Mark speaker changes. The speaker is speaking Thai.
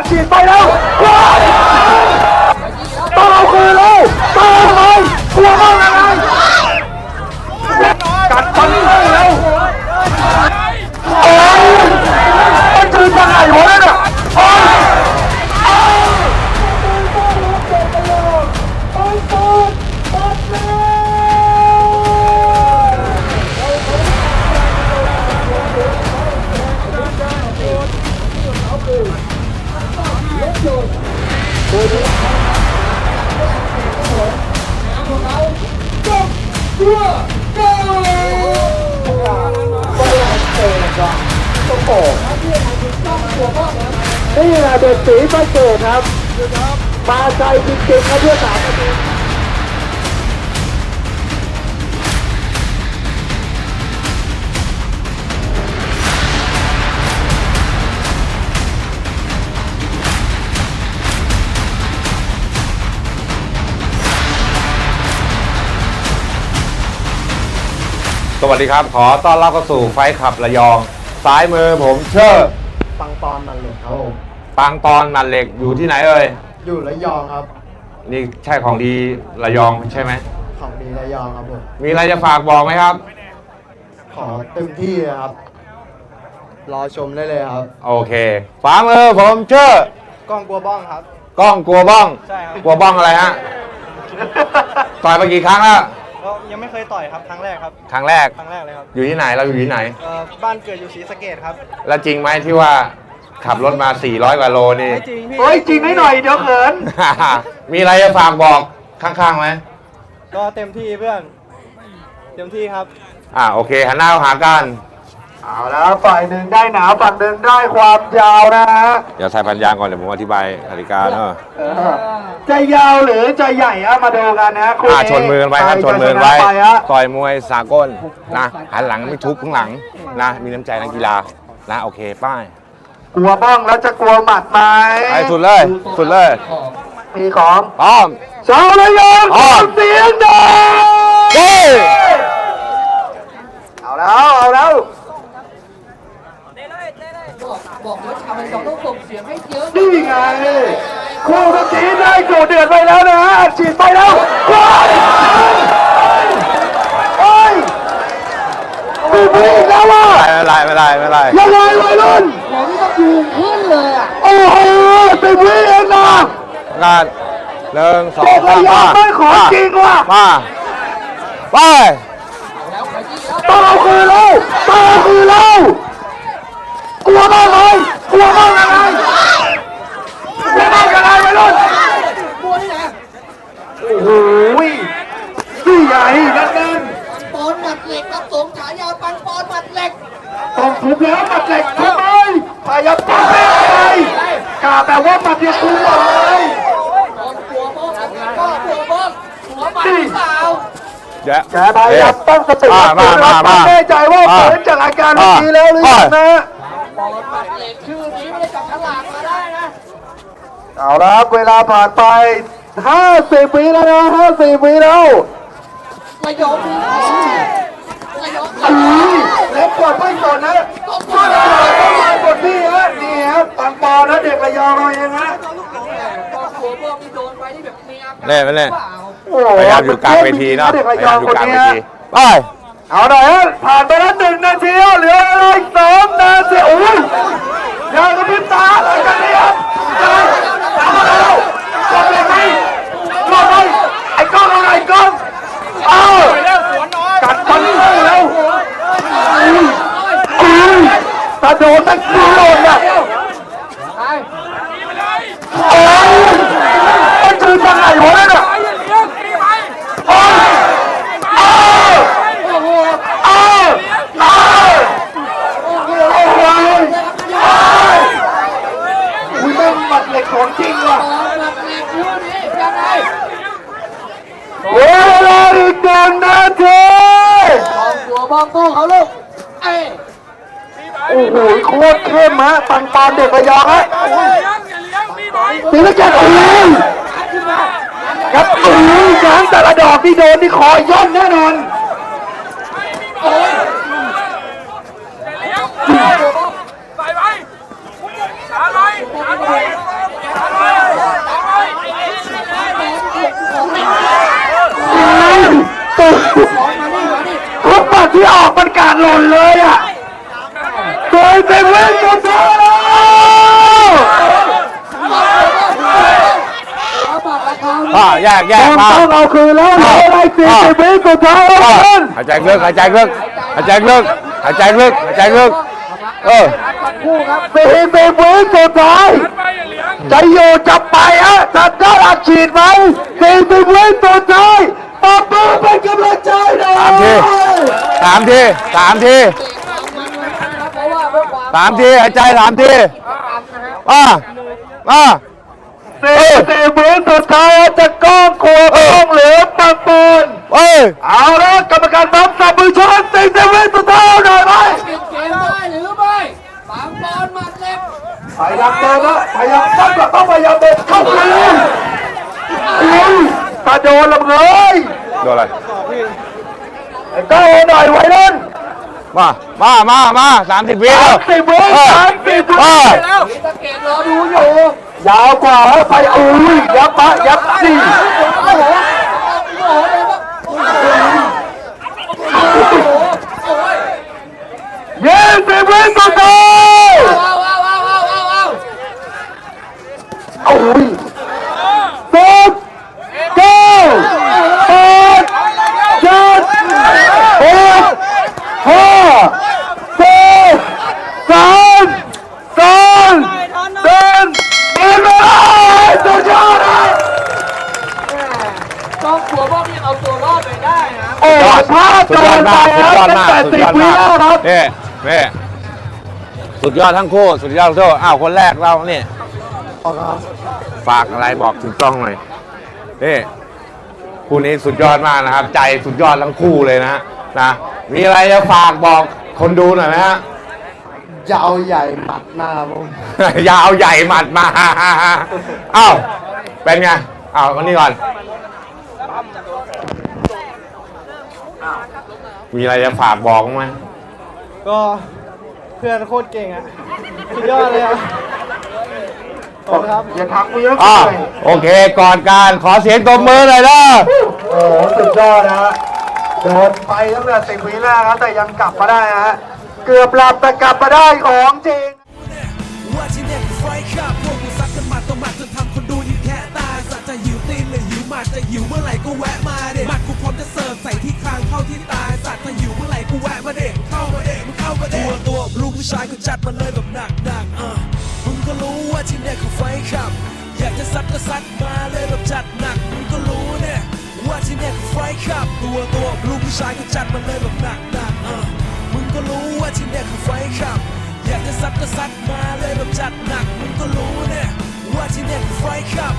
Speaker 1: ดฉีดไปแล้วต้องเอาคืนแล้วต้องเอาไปกลัวมากยัง นี่แหละเด็กสีประเกตครับ มาใจจริงๆครับเพื่อสามนาที
Speaker 2: สวัสดีครับ ขอต้อนรับเข้าสู่ไฟขับระยอง ซ้ายมือผมเชื่อ
Speaker 1: ปังปอนมันเลยครับผม
Speaker 2: ปางตอนมันเหล็กอยู่ที่ไหนเอ่ย
Speaker 1: อยู่ระยองครับ
Speaker 2: นี่ใช่ของดีระยองใช่ไหม
Speaker 1: ของดีระยองครับผม
Speaker 2: มีอะไรจะฝากบอกไหมครับ
Speaker 1: ขอเต็มที่เลยครับ รอชมได้เลยครับ
Speaker 2: โอเคขวามือผมเชื่อก
Speaker 1: ล้องกลัวบ้องครับ
Speaker 2: กล้องกลัวบ้อง
Speaker 3: ใช่ครับ
Speaker 2: กลัวบ้องอะไรฮะ ต่อยมากี่ครั้งแล้ว
Speaker 3: ก็ ยังไม่เคยต่อยครับครั้งแรกครับ
Speaker 2: ครั้งแรก
Speaker 3: ครั้งแรกเลยครับ
Speaker 2: อยู่ที่ไหนเราอยู่ที่ไหน
Speaker 3: เอ่อบ้านเกิดอยู่ศรีสะเกดครับ
Speaker 2: แล้วจริงไหมที่ว่าขับรถมา 400กว่าโลนี่
Speaker 3: ไม่จริงพี่
Speaker 1: เฮ้ยจริงให้หน่อยเดี๋ยวเขิน
Speaker 2: มีอะไรจะฝากบอกข้างๆไหม
Speaker 3: ก็เต็มที่เพื่อน เต็มที่ครับ
Speaker 2: อ่าโอเคหันหน้าเข้าหากัน
Speaker 1: เอาแล้วฝ่ายหนึ่งได้หนาฝั่งหนึ่งได้ความยาวนะฮะ
Speaker 2: เดี๋ยวใส่พันยางก่อนเดี๋ยวผมอธิบายกติกาเนอะ
Speaker 1: เออจะยาวหรือจะใหญ่อะมาดูกันนะคู่
Speaker 2: อ่า
Speaker 1: นี้
Speaker 2: ชนมือกันไว้ครับ
Speaker 1: ใค
Speaker 2: ช
Speaker 1: ร
Speaker 2: น
Speaker 1: จะ
Speaker 2: มือกันไว้
Speaker 1: ชะไปฮะ
Speaker 2: ต่อยมวยสากลนะหันหลังไม่ทุบข้างหลังนะมีน้ำใจนักกีฬานะโอเค ป้าย
Speaker 1: กลัวบ้องแล้วจะกลัวหมัดไหม
Speaker 2: ไปสุดเลยสุดเลย
Speaker 1: มีของ
Speaker 2: พร้อม
Speaker 1: ชาวระยอง
Speaker 2: อ้อม
Speaker 1: เสียงดัง
Speaker 2: เฮ้ย
Speaker 1: เอาแล้วเอาแล้ว
Speaker 4: บอกว่าชาวระยองต้องส่งเสียงให้เยอะ
Speaker 1: นี่ไงคู่กสีได้โกเดือดไปแล้ว นะฮะอัดฉีดไปแล้วว้ายเฮ้ยมีพีอีกแล้วว่ะ
Speaker 2: ไม่เป็นไรไม่เป็นไรไม่เป็นไร
Speaker 1: ยังไงวัยรุ่น
Speaker 4: ของนี่ต้องยืนขึ้นเลยอะ
Speaker 1: โอ้โหสิบวิเองนะ
Speaker 2: งานหนึ่งสอง
Speaker 1: เด็กระ
Speaker 2: สาม
Speaker 1: ยอง
Speaker 2: มา
Speaker 1: ไม่ขอจริงว่ะ
Speaker 2: มาไป
Speaker 1: ต้องเอาคืนแล้วต้องเอาคืนแล้วกลัวมากเลยกลัวมากยังไงกลัวมากยังไงวัยรุ่น
Speaker 4: บัวนี่นะ
Speaker 1: โอ้โหนี่ใหญ่นั่นนั่น
Speaker 4: ปอนหมัดเหล็กครับส งฉายาปังปอนหมัดเหล็ก
Speaker 1: ต้องทุบแล้วหมัดเหล็กทุบไปพยายามปังไปกาแต่ว่าหมัดเดียวคุณหมดเลย
Speaker 4: ปอนกลัวบ้องก็กลัวบ้องหัวหมัดหรือเปล่า
Speaker 2: เดี๋ยว
Speaker 1: แกพยายามตั้งสติ
Speaker 2: มามามามา
Speaker 1: แน่ใจว่า
Speaker 2: มา
Speaker 1: เกิดจากอาการเมื่อกี้แล้วหรือยังนะ
Speaker 4: ปอนหมัดเหล็กชื่อนี้ไม่ได้จับฉลากมาได้นะ
Speaker 1: เอาละครับเวลาผ่านไป 50วิแล้วนะ 50วิแล้ว
Speaker 4: ระยองมี
Speaker 1: แล้วกดไม่กดนะกดไม่กดนี่ฮะนี่ฮะปังปอนะเด็กระยองเราเองฮะ
Speaker 4: ปอนกลัวบ้องนี่โดนไปนี่แบบมีอาการ
Speaker 2: เล่นไม่เล่น
Speaker 4: เปล่า
Speaker 1: โอ้โห
Speaker 2: พยายามอยู่กลางเวทีเนาะ
Speaker 1: เด็ก
Speaker 2: พ
Speaker 1: ระ
Speaker 2: ยายยา
Speaker 1: อ
Speaker 2: ม
Speaker 1: ง
Speaker 2: อยู่
Speaker 1: คน
Speaker 2: กลางเว
Speaker 1: นี้
Speaker 2: ทีไป
Speaker 1: เอาหน่อยฮะผ่านไปแล้วหนึ่งนาทีแล้วเหลืออะไรอีกสองนาทีโอ้ยยังกระพริบตาเลยกันเนี่ยครับทำอะไรแล้วกดเลยไหมกดเลยไอ้กล้องเอาไงกล้องเอากัดฟันเลยแล้วอุ้ย ตาโดนตะกี้โดนอะโอ้ โคตรเข้มฮะปังปานเด็กระยองฮะตีแล้วแกตีครับตีช้างแต่ละดอกที่โดนที่คอย่อนแน่นอน
Speaker 5: ตัวปัดที่ออกมันการ
Speaker 1: หล่นเลยอะ เคยเป็นเว้นตัวเธอแล้า
Speaker 2: พ่อแยกแยกพ่อ
Speaker 1: ต้องเอาคืนแล้วเหลืออะไรสี่สิบวิสุดท้ายแล้ว
Speaker 2: หายใจลึกหายใจลึกหายใจลึกหายใจลึกหายใจลึกเออ
Speaker 1: สี่สิบวิสุดท้ายจะอยู่จะไปฮะจะได้อัดฉีดไหมสี่สิบวิสุดท้ายปอบมือเป็นกำลังใจหน่อย
Speaker 2: สามทีสามทีสามที
Speaker 4: เพราะว่าเพื่อความ
Speaker 2: สามทีหายใจสามทีอ่าอ่า
Speaker 1: สี่สิบวิสุดท้ายจะก้องขวบก้องเหลือปังปน
Speaker 2: เอ้ย
Speaker 1: เอาละกรรมการบัมสับมือชนสี่สิบวิสุดท้ายหน่อยไหม
Speaker 4: ปิดเกมได้หรือไม่ปังบอลหมัดเล็ก
Speaker 1: พยายามเดินนะพยายามต้องต้องพยายามเดินเข้าไปเลยอุ้ยตาโดนลำเลย
Speaker 2: โดนอะไร
Speaker 1: ไอ้ก้าวหน่อยไว้นั่น
Speaker 2: มา มา มา มาสามสิบวิ
Speaker 1: สา
Speaker 2: แล้ว
Speaker 1: มสิบวิสามสิบวิ
Speaker 2: เออ
Speaker 4: มีตะเกียบรอดูอยู่
Speaker 1: ยาวกว่าแล้วไปอุ้ยยับปะยับสี่
Speaker 4: โอ้โหโอ้โหเลยว่าโอ้โหโอ้โหโอ้ย
Speaker 1: ยี่สิบวิสุดท้าย
Speaker 4: ว้าวว้าวว้าวว้าวว้าวว้าว
Speaker 1: อุ้ยสิบเก้าแปดเจ็ดหกห้าสี่สามสองหนึ่งหมดเวลาสุดยอดนะ
Speaker 4: ต้องกลัวว่าพี่เอาตัวรอดไปได้นะ
Speaker 1: โอ้ภาพ
Speaker 2: สุ
Speaker 1: จ
Speaker 2: ดย
Speaker 1: อ
Speaker 2: อด
Speaker 1: ไป
Speaker 2: มากสุด
Speaker 1: แล้ว
Speaker 2: ยอด
Speaker 1: ตั้ง
Speaker 2: มาก
Speaker 1: แต่
Speaker 2: สุด
Speaker 1: สิบ
Speaker 2: ยอด
Speaker 1: วิ
Speaker 2: มาก
Speaker 1: แล้วครับ
Speaker 2: นี่นี่สุดยอดทั้งคู่ สุดยอดทั้งคู่อ้าวคนแรกเราเนี่ยฝากอะไรบอกถึงกล้องหน่อยนี่คู่นี้สุดยอดมากนะครับ ใจสุดยอดทั้งคู่เลยนะนะมีอะไรจะฝากบอกคนดูหน่อยไหมฮะ
Speaker 3: จะเอาใหญ่หมัดหน้าผม
Speaker 2: ยาวใหญ่หมัดมาอ้าวเป็นไงอ้าวคนนี้ก่อน มีอะไรจะฝากบอกไหม
Speaker 3: ก็เพื่อนโคตรเก่งอะสุดยอดเลยอะขอบคุณครับ
Speaker 1: อย่าทักกูเยอะ
Speaker 2: อ่า
Speaker 1: เลย
Speaker 2: โอเคก่อนการขอเสียงตบมือหน่อยนะ
Speaker 1: โอ้โหสุดยอดนะฮะโดนไปตั้งแต่สิบวิแรกครับแต่ยังกลับมาได้ฮะเกือบหลับแต่กลับมาได้ของจริง
Speaker 5: ว่าที่เนี่ยคือไฟขับพวกกูซัดกันหมัดต่อหมัดจนทำคนดูยิ้มแค่ตายสัตว์จะหิวตีนหรือหิวหมัดจะหิวเมื่อไหร่ก็แวะมาเด็หมัดกูพร้อมจะเสิร์ฟใส่ที่คางเข้าที่ ผู้ชายก็จัดมาเลยแบบหนักหนักอะมึงก็รู้ว่าที่เนี่ยคือไฟขับ อยากจะซัดก็ซัดมาเลยแบบจัดหนัก มึงก็รู้เนี่ยว่าที่เนี่ยคือไฟขับ ตัวตัวลูกผู้ชายก็จัดมาเลยแบบหนักหนักอะมึงก็รู้ว่าที่เนี่ยคือไฟขับ อยากจะซัดก็ซัดมาเลยแบบจัดหนัก มึงก็รู้เนี่ยว่าที่เนี่ยคือไฟขับ